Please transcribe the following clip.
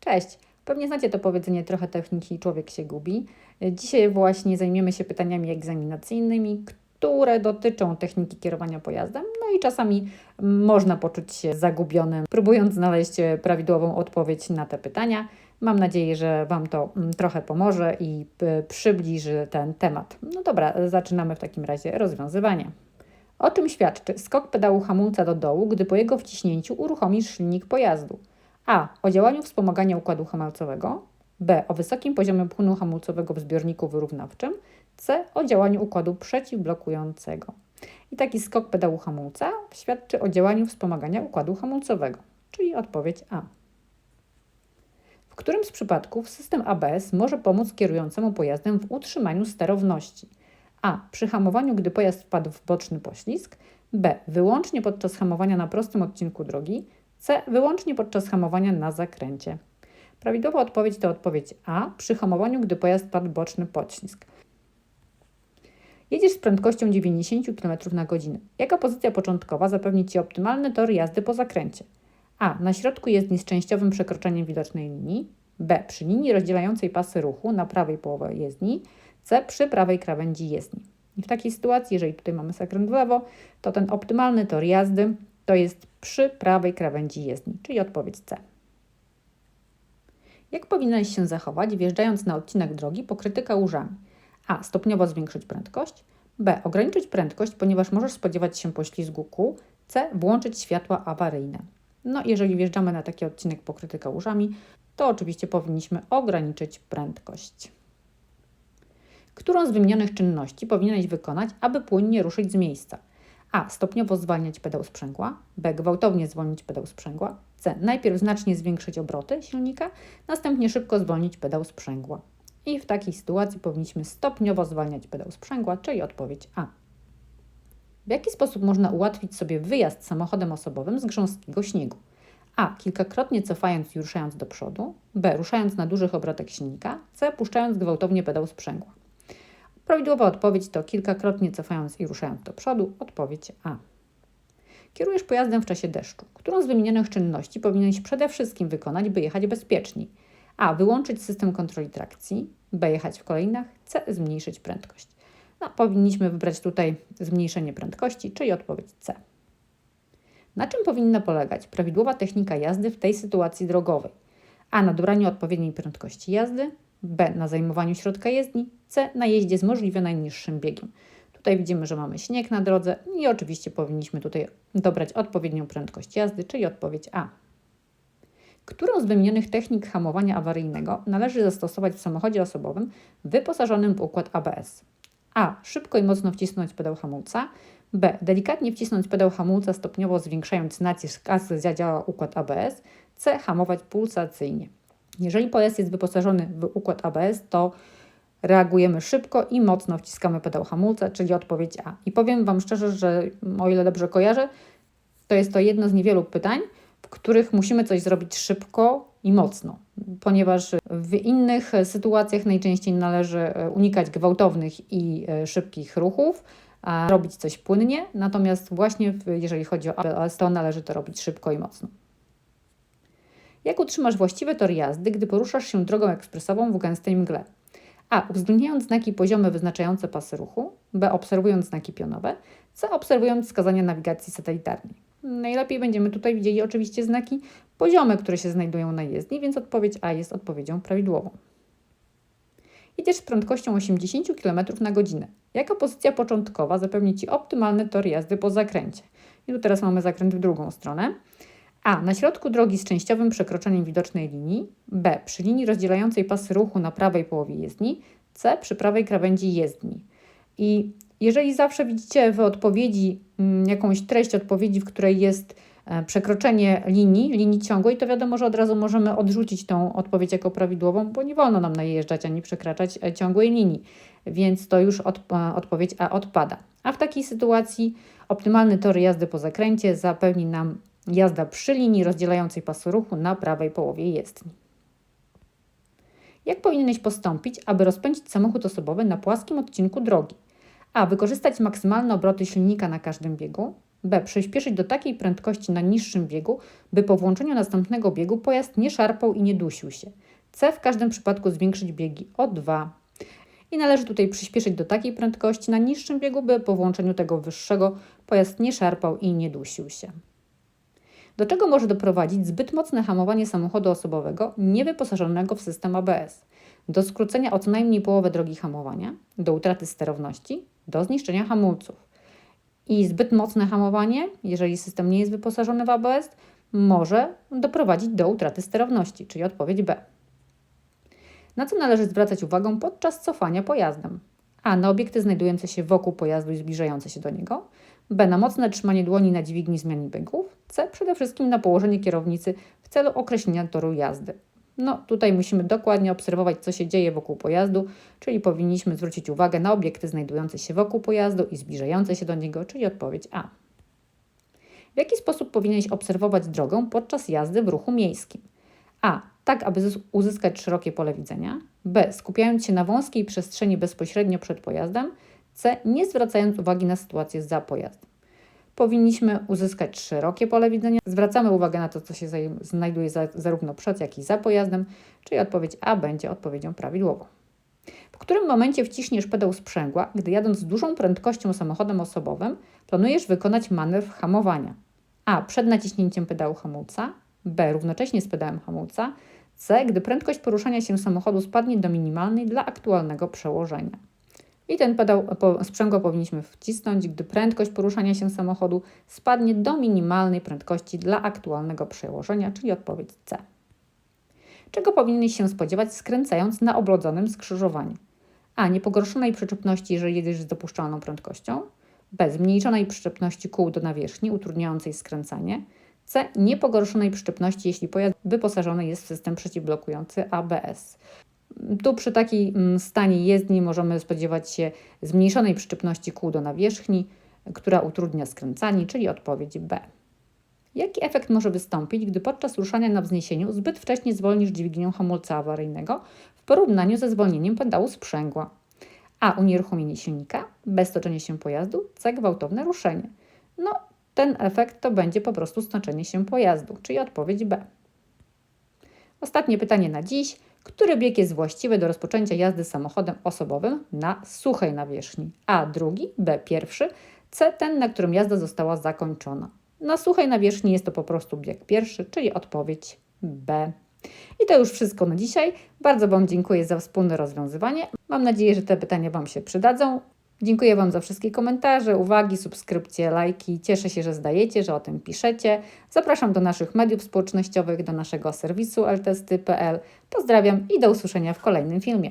Cześć! Pewnie znacie to powiedzenie trochę techniki człowiek się gubi. Dzisiaj właśnie zajmiemy się pytaniami egzaminacyjnymi, które dotyczą techniki kierowania pojazdem, no i czasami można poczuć się zagubionym, próbując znaleźć prawidłową odpowiedź na te pytania. Mam nadzieję, że Wam to mm, trochę pomoże i y, przybliży ten temat. No dobra, zaczynamy w takim razie rozwiązywanie. O czym świadczy skok pedału hamulca do dołu, gdy po jego wciśnięciu uruchomisz silnik pojazdu? A. O działaniu wspomagania układu hamulcowego. B. O wysokim poziomie płynu hamulcowego w zbiorniku wyrównawczym. C. O działaniu układu przeciwblokującego. I taki skok pedału hamulca świadczy o działaniu wspomagania układu hamulcowego, czyli odpowiedź A. W którym z przypadków system ABS może pomóc kierującemu pojazdem w utrzymaniu sterowności? A. Przy hamowaniu, gdy pojazd wpadł w boczny poślizg. B. Wyłącznie podczas hamowania na prostym odcinku drogi. C. Wyłącznie podczas hamowania na zakręcie. Prawidłowa odpowiedź to odpowiedź A. Przy hamowaniu, gdy pojazd padł boczny poślizg. Jedziesz z prędkością 90 km na godzinę. Jaka pozycja początkowa zapewni Ci optymalny tor jazdy po zakręcie? A. Na środku jezdni z częściowym przekroczeniem widocznej linii. B. Przy linii rozdzielającej pasy ruchu na prawej połowie jezdni. C. Przy prawej krawędzi jezdni. I w takiej sytuacji, jeżeli tutaj mamy zakręt w lewo, to ten optymalny tor jazdy to jest przy prawej krawędzi jezdni, czyli odpowiedź C. Jak powinieneś się zachować, wjeżdżając na odcinek drogi pokryty kałużami? A. Stopniowo zwiększyć prędkość. B. Ograniczyć prędkość, ponieważ możesz spodziewać się poślizgu kół. C. Włączyć światła awaryjne. No, jeżeli wjeżdżamy na taki odcinek pokryty kałużami, to oczywiście powinniśmy ograniczyć prędkość. Którą z wymienionych czynności powinieneś wykonać, aby płynnie ruszyć z miejsca? A. Stopniowo zwalniać pedał sprzęgła. B. Gwałtownie zwolnić pedał sprzęgła. C. Najpierw znacznie zwiększyć obroty silnika, następnie szybko zwolnić pedał sprzęgła. I w takiej sytuacji powinniśmy stopniowo zwalniać pedał sprzęgła, czyli odpowiedź A. W jaki sposób można ułatwić sobie wyjazd samochodem osobowym z grząskiego śniegu? A. Kilkakrotnie cofając i ruszając do przodu. B. Ruszając na dużych obrotach silnika. C. Puszczając gwałtownie pedał sprzęgła. Prawidłowa odpowiedź to kilkakrotnie cofając i ruszając do przodu. Odpowiedź A. Kierujesz pojazdem w czasie deszczu. Którą z wymienionych czynności powinieneś przede wszystkim wykonać, by jechać bezpieczniej? A. Wyłączyć system kontroli trakcji. B. Jechać w kolejnach. C. Zmniejszyć prędkość. No, powinniśmy wybrać tutaj zmniejszenie prędkości, czyli odpowiedź C. Na czym powinna polegać prawidłowa technika jazdy w tej sytuacji drogowej? A. Na dobraniu odpowiedniej prędkości jazdy. B. Na zajmowaniu środka jezdni. C. Na jeździe z możliwie najniższym biegiem. Tutaj widzimy, że mamy śnieg na drodze i oczywiście powinniśmy tutaj dobrać odpowiednią prędkość jazdy, czyli odpowiedź A. Którą z wymienionych technik hamowania awaryjnego należy zastosować w samochodzie osobowym wyposażonym w układ ABS? A. Szybko i mocno wcisnąć pedał hamulca. B. Delikatnie wcisnąć pedał hamulca, stopniowo zwiększając nacisk, aż zadziała układ ABS. C. Hamować pulsacyjnie. Jeżeli pojazd jest wyposażony w układ ABS, to reagujemy szybko i mocno wciskamy pedał hamulca, czyli odpowiedź A. I powiem Wam szczerze, że o ile dobrze kojarzę, to jest to jedno z niewielu pytań, w których musimy coś zrobić szybko i mocno, ponieważ w innych sytuacjach najczęściej należy unikać gwałtownych i szybkich ruchów, a robić coś płynnie, natomiast właśnie jeżeli chodzi o ABS, to należy to robić szybko i mocno. Jak utrzymasz właściwy tor jazdy, gdy poruszasz się drogą ekspresową w gęstej mgle? A. Uwzględniając znaki poziome wyznaczające pasy ruchu. B. Obserwując znaki pionowe. C. Obserwując wskazania nawigacji satelitarnej. Najlepiej będziemy tutaj widzieli oczywiście znaki poziome, które się znajdują na jezdni, więc odpowiedź A jest odpowiedzią prawidłową. Jedziesz z prędkością 80 km na godzinę. Jaka pozycja początkowa zapewni Ci optymalny tor jazdy po zakręcie? I tu teraz mamy zakręt w drugą stronę. A. Na środku drogi z częściowym przekroczeniem widocznej linii. B. Przy linii rozdzielającej pasy ruchu na prawej połowie jezdni. C. Przy prawej krawędzi jezdni. I jeżeli zawsze widzicie w odpowiedzi mm, jakąś treść odpowiedzi, w której jest e, przekroczenie linii, linii ciągłej, to wiadomo, że od razu możemy odrzucić tą odpowiedź jako prawidłową, bo nie wolno nam najeżdżać ani przekraczać e, ciągłej linii, więc to już od, e, odpowiedź A odpada. A w takiej sytuacji optymalny tor jazdy po zakręcie zapewni nam Jazda przy linii rozdzielającej pasy ruchu na prawej połowie jezdni. Jak powinieneś postąpić, aby rozpędzić samochód osobowy na płaskim odcinku drogi? A. Wykorzystać maksymalne obroty silnika na każdym biegu. B. Przyspieszyć do takiej prędkości na niższym biegu, by po włączeniu następnego biegu pojazd nie szarpał i nie dusił się. C. W każdym przypadku zwiększyć biegi o 2. I należy tutaj przyspieszyć do takiej prędkości na niższym biegu, by po włączeniu tego wyższego pojazd nie szarpał i nie dusił się. Do czego może doprowadzić zbyt mocne hamowanie samochodu osobowego niewyposażonego w system ABS? Do skrócenia o co najmniej połowę drogi hamowania, do utraty sterowności, do zniszczenia hamulców. I zbyt mocne hamowanie, jeżeli system nie jest wyposażony w ABS, może doprowadzić do utraty sterowności, czyli odpowiedź B. Na co należy zwracać uwagę podczas cofania pojazdem? A. Na obiekty znajdujące się wokół pojazdu i zbliżające się do niego. B. Na mocne trzymanie dłoni na dźwigni zmiany biegów. C. Przede wszystkim na położenie kierownicy w celu określenia toru jazdy. No, tutaj musimy dokładnie obserwować, co się dzieje wokół pojazdu, czyli powinniśmy zwrócić uwagę na obiekty znajdujące się wokół pojazdu i zbliżające się do niego, czyli odpowiedź A. W jaki sposób powinieneś obserwować drogę podczas jazdy w ruchu miejskim? A. Tak, aby zys- uzyskać szerokie pole widzenia. B. Skupiając się na wąskiej przestrzeni bezpośrednio przed pojazdem. C. Nie zwracając uwagi na sytuację za pojazdem. Powinniśmy uzyskać szerokie pole widzenia. Zwracamy uwagę na to, co się znajduje za, zarówno przed, jak i za pojazdem, czyli odpowiedź A będzie odpowiedzią prawidłową. W którym momencie wciśniesz pedał sprzęgła, gdy jadąc z dużą prędkością samochodem osobowym, planujesz wykonać manewr hamowania? A. Przed naciśnięciem pedału hamulca. B. Równocześnie z pedałem hamulca. C. Gdy prędkość poruszania się samochodu spadnie do minimalnej dla aktualnego przełożenia. I ten pedał sprzęgła powinniśmy wcisnąć, gdy prędkość poruszania się samochodu spadnie do minimalnej prędkości dla aktualnego przełożenia, czyli odpowiedź C. Czego powinieneś się spodziewać skręcając na oblodzonym skrzyżowaniu? A. Niepogorszonej przyczepności, jeżeli jedziesz z dopuszczalną prędkością. B. Zmniejszonej przyczepności kół do nawierzchni, utrudniającej skręcanie. C. Niepogorszonej przyczepności, jeśli pojazd wyposażony jest w system przeciwblokujący ABS. Tu przy takim mm, stanie jezdni możemy spodziewać się zmniejszonej przyczepności kół do nawierzchni, która utrudnia skręcanie, czyli odpowiedź B. Jaki efekt może wystąpić, gdy podczas ruszania na wzniesieniu zbyt wcześnie zwolnisz dźwignię hamulca awaryjnego w porównaniu ze zwolnieniem pedału sprzęgła? A. Unieruchomienie silnika, B. Stoczenie się pojazdu, C. Gwałtowne ruszenie. No, ten efekt to będzie po prostu stoczenie się pojazdu, czyli odpowiedź B. Ostatnie pytanie na dziś. Który bieg jest właściwy do rozpoczęcia jazdy samochodem osobowym na suchej nawierzchni? A. Drugi, B. Pierwszy, C. Ten, na którym jazda została zakończona. Na suchej nawierzchni jest to po prostu bieg pierwszy, czyli odpowiedź B. I to już wszystko na dzisiaj. Bardzo Wam dziękuję za wspólne rozwiązywanie. Mam nadzieję, że te pytania Wam się przydadzą. Dziękuję Wam za wszystkie komentarze, uwagi, subskrypcje, lajki. Cieszę się, że zdajecie, że o tym piszecie. Zapraszam do naszych mediów społecznościowych, do naszego serwisu ltesty.pl. Pozdrawiam i do usłyszenia w kolejnym filmie.